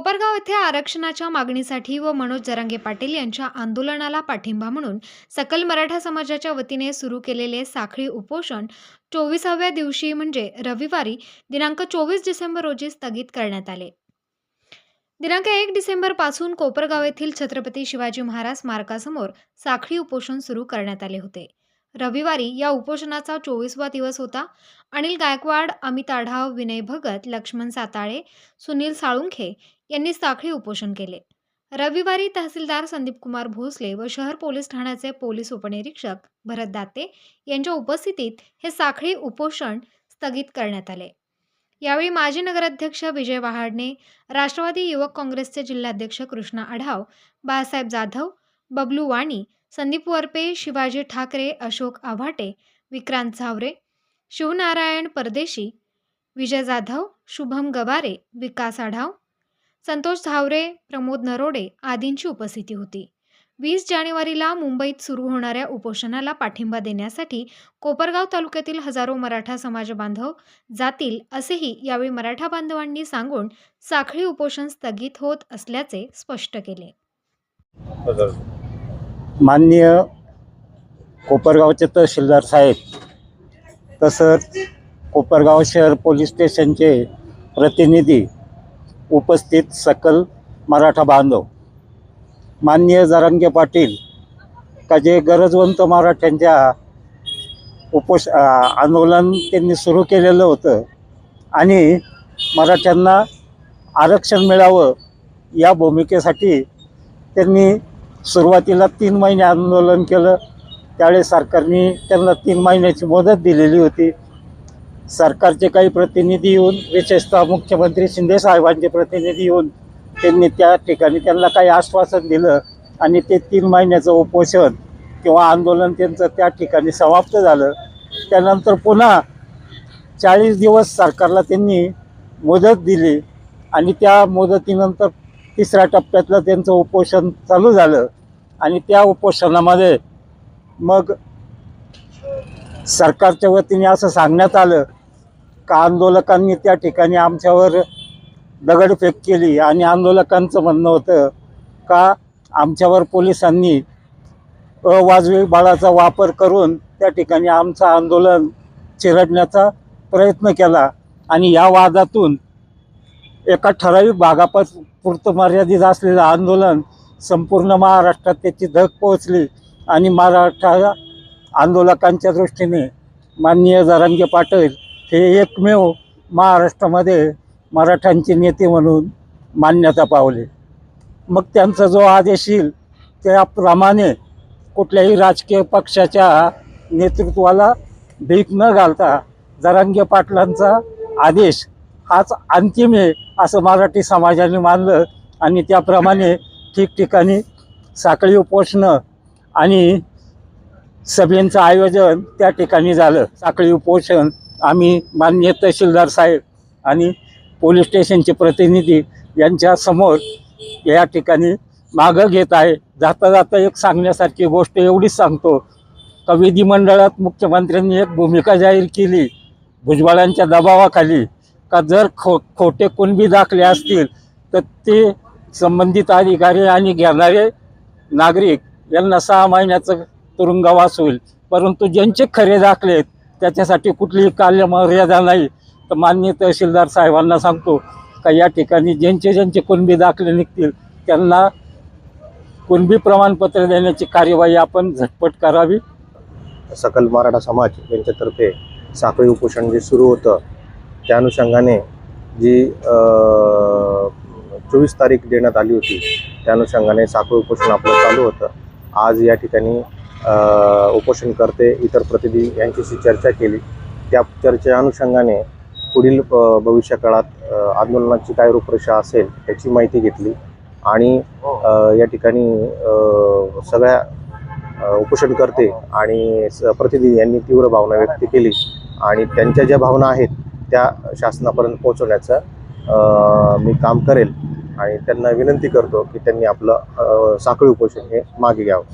कोपरगाव येथे आरक्षणाच्या मागणीसाठी व मनोज जरांगे पाटील यांच्या आंदोलनाला पाठिंबा म्हणून सकल मराठा समाजाच्या वतीने सुरू केलेले साखळी उपोषण चोवीसाव्या दिवशी म्हणजे रविवारी दिनांक चोवीस डिसेंबर रोजी स्थगित करण्यात आले. दिनांक एक डिसेंबरपासून कोपरगाव येथील छत्रपती शिवाजी महाराज स्मारकासमोर साखळी उपोषण सुरू करण्यात आले होते. रविवारी या उपोषणाचा चोवीसवा दिवस होता. अनिल गायकवाड अमित आढाव विनय भगत लक्ष्मण साताळे सुनील साळुंखे यांनी साखळी उपोषण केले. रविवारी तहसीलदार संदीप कुमार भोसले व शहर पोलीस ठाण्याचे पोलीस उपनिरीक्षक भरत दाते यांच्या उपस्थितीत हे साखळी उपोषण स्थगित करण्यात आले. यावेळी माजी नगराध्यक्ष विजय वहाडणे राष्ट्रवादी युवक काँग्रेसचे जिल्हाध्यक्ष कृष्णा आढाव बाळासाहेब जाधव बबलू वाणी संदीप वरपे शिवाजी ठाकरे अशोक आव्हाटे विक्रांत झावरे शिवनारायण परदेशी विजय जाधव शुभम गवारे विकास आढाव संतोष झावरे प्रमोद नरोडे आदींची उपस्थिती होती. वीस जानेवारीला मुंबईत सुरू होणाऱ्या उपोषणाला पाठिंबा देण्यासाठी कोपरगाव तालुक्यातील हजारो मराठा समाज बांधव जातील असेही यावेळी मराठा बांधवांनी सांगून साखळी उपोषण स्थगित होत असल्याचे स्पष्ट केले. माननीय कोपरगावचे तहसीलदार साहेब तसंच कोपरगाव शहर पोलीस स्टेशनचे प्रतिनिधी उपस्थित सकल मराठा बांधव माननीय जरांगे पाटील का जे गरजवंत मराठ्यांच्या उपोष आंदोलन त्यांनी सुरू केलेलं होतं आणि मराठ्यांना आरक्षण मिळावं या भूमिकेसाठी त्यांनी सुरुवातीला तीन महिने आंदोलन केलं. त्यावेळेस सरकारने त्यांना तीन महिन्याची मदत दिलेली होती. सरकारचे काही प्रतिनिधी येऊन विशेषतः मुख्यमंत्री शिंदे साहेबांचे प्रतिनिधी येऊन त्यांनी त्या ठिकाणी त्यांना काही आश्वासन दिलं आणि ते तीन महिन्याचं उपोषण किंवा आंदोलन त्यांचं त्या ठिकाणी समाप्त झालं. त्यानंतर पुन्हा चाळीस दिवस सरकारला त्यांनी मुदत दिली आणि त्या मुदतीनंतर तिसऱ्या टप्प्यातलं त्यांचं उपोषण चालू झालं. आणि त्या उपोषणामध्ये मग सरकारच्या वतीने असं सांगण्यात आलं का आंदोलकांनी त्या ठिकाणी आमच्यावर दगडफेक केली आणि आंदोलकांचं म्हणणं होतं का आमच्यावर पोलिसांनी अवाजवी बाळाचा वापर करून त्या ठिकाणी आमचं आंदोलन चिरडण्याचा प्रयत्न केला आणि या वादातून एका ठराविक भागापास पुरतं मर्यादित असलेलं आंदोलन संपूर्ण महाराष्ट्रात त्याची धग पोहोचली आणि मराठा आंदोलकांच्या दृष्टीने माननीय जरांगे पाटील हे एकमेव महाराष्ट्रामध्ये मराठ्यांचे नेते म्हणून मान्यता पावले. मग त्यांचा जो आदेश येईल त्याप्रमाणे कुठल्याही राजकीय पक्षाच्या नेतृत्वाला भीक न घालता जरांगे पाटलांचा आदेश हाच अंतिम आहे असं मराठी समाजाने मानलं आणि त्याप्रमाणे ठिकठिकाणी साखळी उपोषणं आणि सभेंचं आयोजन त्या ठिकाणी झालं. साखळी उपोषण आम्ही माननीय तहसीलदार साहेब आणि पोलीस स्टेशनचे प्रतिनिधी यांच्यासमोर या ठिकाणी मागं घेत आहे. जाता जाता एक सांगण्यासारखी गोष्ट एवढीच सांगतो. का विधिमंडळात मुख्यमंत्र्यांनी एक भूमिका जाहीर केली. भुजबळांच्या दबावाखाली का जर खो खोटे कुणबी दाखले असतील तर ते संबंधित अधिकारी आणि घेणारे नागरिक यांना सहा महिन्याचं तुरुंगवास होईल. परंतु ज्यांचे खरे दाखले आहेत त्याच्यासाठी कुठलीही काल्यमर्यादा नाही. तर माननीय तहसीलदार साहेबांना सांगतो का या ठिकाणी ज्यांचे ज्यांचे कुणबी दाखले निघतील त्यांना कुणबी प्रमाणपत्र देण्याची कार्यवाही आपण झटपट करावी. सकल मराठा समाज यांच्यातर्फे साखळी उपोषण जे सुरू होतं त्या अनुषंगाने जी चोवीस तारीख देण्यात आली होती त्या अनुषंगाने साखळी उपोषण आपलं चालू होतं. आज या ठिकाणी उपोषण उपोषणकर्ते इतर प्रतिनिधी यांच्याशी चर्चा केली. त्या चर्चेच्या अनुषंगाने पुढील भविष्यकाळात आंदोलनाची काय रूपरेषा असेल याची माहिती घेतली आणि या ठिकाणी सगळ्या उपोषणकर्ते आणि स- प्रतिनिधी यांनी तीव्र भावना व्यक्त केली आणि त्यांच्या ज्या भावना आहेत त्या शासनापर्यंत पोहोचवण्याचं मी काम करेल. आणि त्यांना विनंती करतो की त्यांनी आपलं साखळी उपोषण हे मागे घ्यावं.